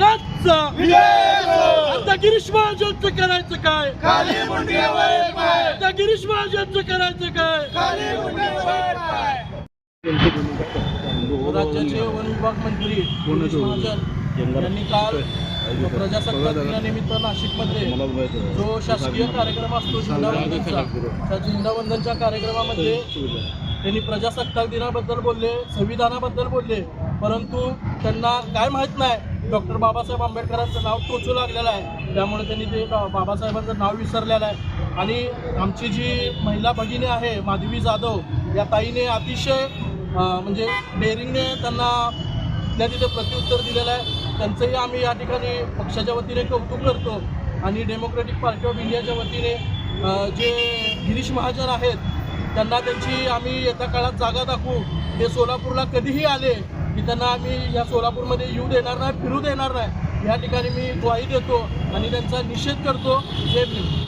महाजनचा आता गिरीश महाजनचं करायचं काय? आता गिरीश महाजनचं करायचं काय? राज्याचे वन विभाग मंत्री गिरीश महाजन यांनी काल प्रजासत्ताक दिनानिमित्त नाशिकमध्ये जो शासकीय कार्यक्रम असतो झेंडावंदनचा त्या झेंडावंदनच्या कार्यक्रमामध्ये त्यांनी प्रजासत्ताक दिनाबद्दल बोलले संविधानाबद्दल बोलले परंतु त्यांना काय माहीत नाही डॉक्टर बाबासाहेब आंबेडकरांचं नाव टोचू लागलेलं आहे. त्यामुळे त्यांनी ते बा- बाबासाहेबांचं नाव विसरलेलं आहे. आणि आमची जी महिला भगिनी आहे माधवी जाधव या ताईने अतिशय म्हणजे डेअरिंगने त्यांना त्या तिथे प्रत्युत्तर दिलेलं आहे. त्यांचंही आम्ही या ठिकाणी पक्षाच्या वतीने कौतुक करतो. आणि डेमोक्रेटिक पार्टी ऑफ इंडियाच्या वतीने जे गिरीश महाजन आहेत त्यांना त्यांची आम्ही येत्या काळात जागा दाखवू. ते सोलापूरला कधीही आले त्यांना आम्ही या सोलापूरमध्ये येऊ देणार नाही फिरू देणार नाही. या ठिकाणी मी ग्वाही देतो आणि त्यांचा निषेध करतो. जय भीम.